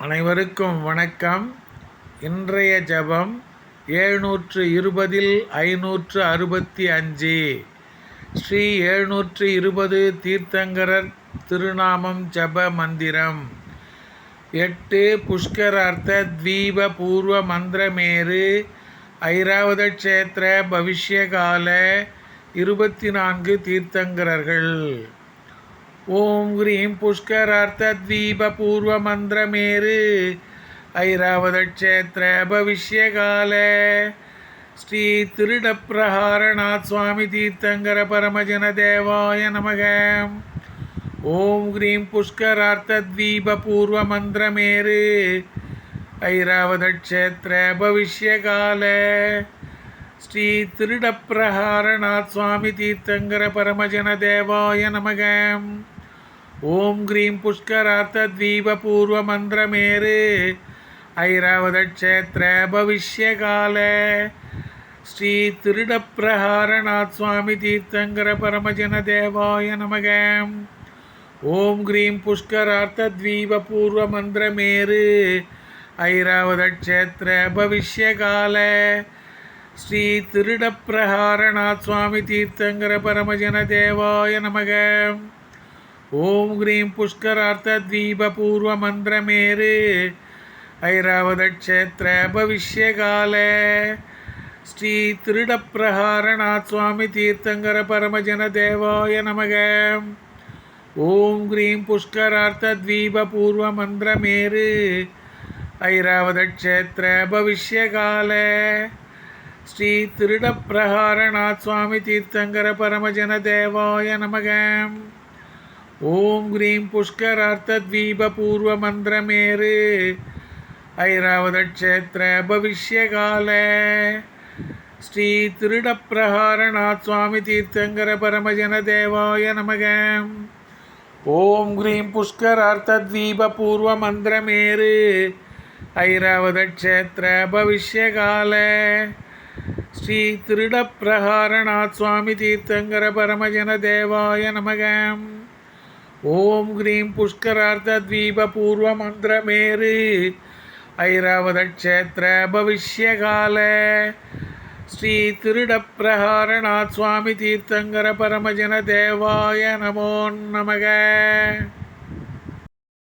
அனைவருக்கும் வணக்கம். இன்றைய ஜபம் ஏழ்நூற்று இருபதில் ஐநூற்று அறுபத்தி அஞ்சு. ஸ்ரீ ஏழ்நூற்று இருபது தீர்த்தங்கரர் திருநாமம் ஜப மந்திரம். எட்டு புஷ்கரார்த்த தீப பூர்வ மந்திரமேரு ஐராவத க்ஷேத்திர பவிஷ்யகால இருபத்தி நான்கு தீர்த்தங்கரர்கள். ஓம் ஹ்ரீம் புஷ்கரார்த்தத்வீபூர்வமந்திரமேரு ஐராவதக்ஷேத்திர பவிஷ்யகால ஸ்ரீ திருடப்பிரஹாரநாத் சுவாமி தீர்த்தங்கர பரமஜன தேவாய நமக. ஓம் ஹ்ரீம் புஷ்கரார்த்தத்வீபூர்வமந்திரமேரு ஐராவதக்ஷேத்திர பவிஷ்யகால ஸ்ரீ திருடப்பிரஹாரநாத் சுவாமி தீர்த்தங்கர பரமஜன தேவாய நமகம் ஓம் க்ரீம் புஷ்கரார்த்தத்வீபூர்வமந்திரமேரு ஐராவதக்ஷேத்திர பவிஷ்யகால. ஸ்ரீ திருடப்பிரகாரநாத் சுவாமி தீர்த்தங்கர பரமஜன தேவாய நமக. ஓம் க்ரீம் புஷ்கரார்த்தத்வீபூர்வமந்திரமேரு ஐராவதக்ஷேத்திர பவிஷ்யகால. ஸ்ரீ திருடப்பிரகாரநாத் சுவாமி தீர்த்தங்கர பரமஜன தேவாய நமகம் ஓம் ஹ்ரீம் புஷ்கரார்த்தத்வீபூர்வமந்திரமேரு ஐராவதக்ஷேத்திர பவிஷ்யகால. ஸ்ரீ திருடப்பிரகாரநாத் சுவாமி தீர்த்தங்கர பரமஜன தேவாய நமக. ஓம் ஹ்ரீம் புஷ்கரார்த்தத்வீபூர்வமந்திரமேரு ஐராவதக்ஷேத்திர பவிஷ்யகால. ஸ்ரீ திருடப்பிரகாரநாத் சுவாமி தீர்த்தங்கர பரமஜன தேவாய நமகம் ஓம் ஹ்ரீம் புஷ்கரார்த்தத்வீபூர்வமந்திரமேரு ஐராவதக்ஷேத்திர பவிஷ்யகால. ஸ்ரீ திருடப்பிரகாரநாத் சுவாமி தீர்த்தங்கர பரமஜன தேவாய நமக. ஓம் ஹ்ரீம் புஷ்கரார்த்தத்வீபூர்வமந்திரமேரு ஐராவதக்ஷேத்திர பவிஷ்யகால. ஸ்ரீ திருடப்பிரகாரநாத் சுவாமி தீர்த்தங்கர பரமஜன தேவாய நமகம் ஓம் ஹ்ரீம் புஷ்கரார்த்தத்வீபூர்வமந்திரமேரு ஐராவதக்ஷேத்திர பவிஷ்யகால. ஸ்ரீ திருடப்பிரகாரநாத் சுவாமி தீர்த்தங்கர பரமஜன தேவாய நமோ நமக.